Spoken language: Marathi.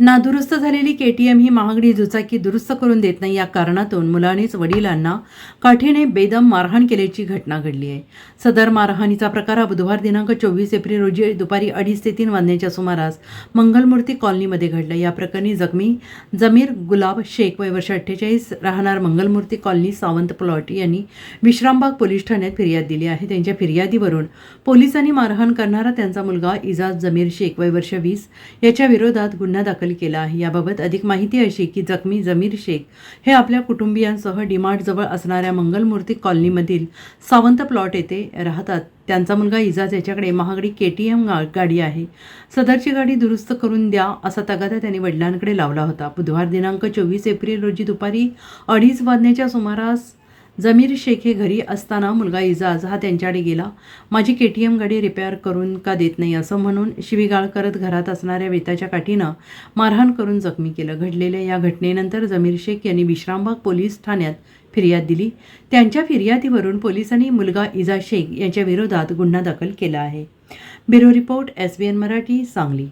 नादुरुस्त झालेली के टी एम ही महागडी दुचाकी दुरुस्त करून देत नाही. या कारणातून मुलानेच वडिलांना काठीने बेदम मारहाण केल्याची घटना घडली आहे. सदर मारहाणीचा प्रकार हा बुधवार दिनांक चोवीस एप्रिल रोजी दुपारी अडीच ते तीन वाजण्याच्या सुमारास मंगलमूर्ती कॉलनीमध्ये घडला. या प्रकरणी जखमी जमीर गुलाब शेख वय वर्ष अठ्ठेचाळीस राहणार मंगलमूर्ती कॉलनी सावंत प्लॉट यांनी विश्रामबाग पोलीस ठाण्यात फिर्याद दिली आहे. त्यांच्या फिर्यादीवरून पोलिसांनी मारहाण करणारा त्यांचा मुलगा इजाज जमीर शेख वय वर्ष वीस याच्या विरोधात गुन्हा दाखल केला आहे. याबाबत अधिक माहिती अशी की जखमी जमीर शेख हे आपल्या कुटुंबियांसह डिमार्टजवळ असणाऱ्या मंगलमूर्ती कॉलनीमधील सावंत प्लॉट येथे राहतात. त्यांचा मुलगा इजाज याच्याकडे महागडी के टी एम गाडी आहे. सदरची गाडी दुरुस्त करून द्या असा तगादा त्यांनी वडिलांकडे लावला होता. बुधवार दिनांक चोवीस एप्रिल रोजी दुपारी अडीच वाजण्याच्या सुमारास जमीर शेख हे घरी असताना मुलगा इजाज हा त्यांच्याकडे गेला. माझी के टी एम गाडी रिपेअर करून का देत नाही? असं म्हणून शिवीगाळ करत घरात असणाऱ्या वेताच्या काठीनं मारहाण करून जखमी केलं. घडलेल्या या घटनेनंतर जमीर शेख यांनी विश्रामबाग पोलीस ठाण्यात फिर्याद दिली. त्यांच्या फिर्यादीवरून पोलिसांनी मुलगा इजाज शेख यांच्या विरोधात गुन्हा दाखल केला आहे. Bureau report S B N Marathi Sangli.